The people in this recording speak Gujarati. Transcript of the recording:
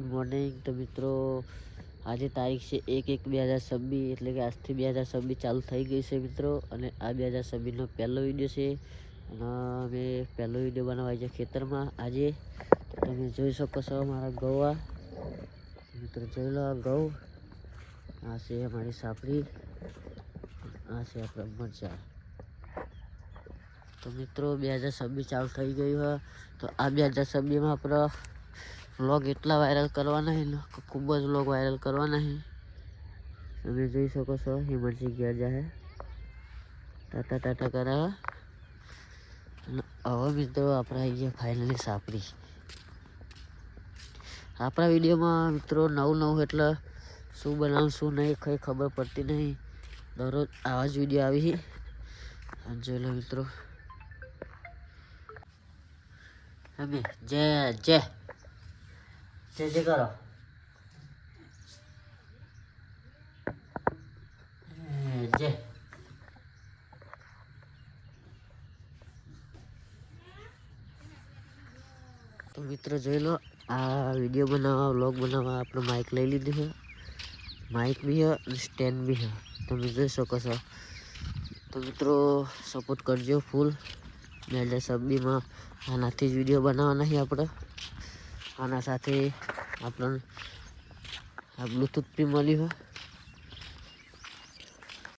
Good morning. તો મિત્રો, આજે તારીખ છે એક એક બે હજાર છવ્વીસ, એટલે કે આજથી બે હજાર છવ્વીસ ચાલુ થઈ ગઈ છે મિત્રો, અને આ બે હજાર છવ્વીસનો પહેલો વીડિયો છે. અને અમે પહેલો વીડિયો બનાવવા છે ખેતરમાં આજે. તમે જોઈ શકો છો મારા ગૌવા મિત્રો, જોઈ લો આ ગૌ. આ છે અમારી સાપડી. આ છે આપણા મરચા. તો મિત્રો, બે હજાર છવ્વીસ ચાલુ થઈ ગયું હોય તો આ બે હજાર છવ્વીસમાં આપણે વ્લોગ એટલા વાયરલ કરવાના છે ખૂબ જ વ્લોગ વાયરલ કરવાના છે. તમે જોઈ શકો છો હિમરસિંહ ઘેર જાહે. ટાટા ટાટા કરાવે હવે મિત્રો આપણે આવી ગયા ફાઇનલી સાપરી આપણા વિડીયોમાં મિત્રો નવું નવું એટલે શું બનાવું, શું નહીં, કંઈ ખબર પડતી નહીં. દરરોજ આવા જ વીડિયો આવી જોઈ લો મિત્રો. અમે, જય જય. એ, તો મિત્રો જોઈ લો આ વીડિયો બનાવવા વ્લોગ બનાવવા આપણે માઇક લઈ લીધું છે. માઇક બી છે અને સ્ટેન્ડ બી છે. તમે જોઈ શકો છો. તો મિત્રો સપોર્ટ કરજો ફૂલ હજાર છવ્વીસમાં આનાથી જ વીડિયો બનાવવાના છે આપણે. આના સાથે આપણને આ બ્લૂટૂથ બી મળ્યું છે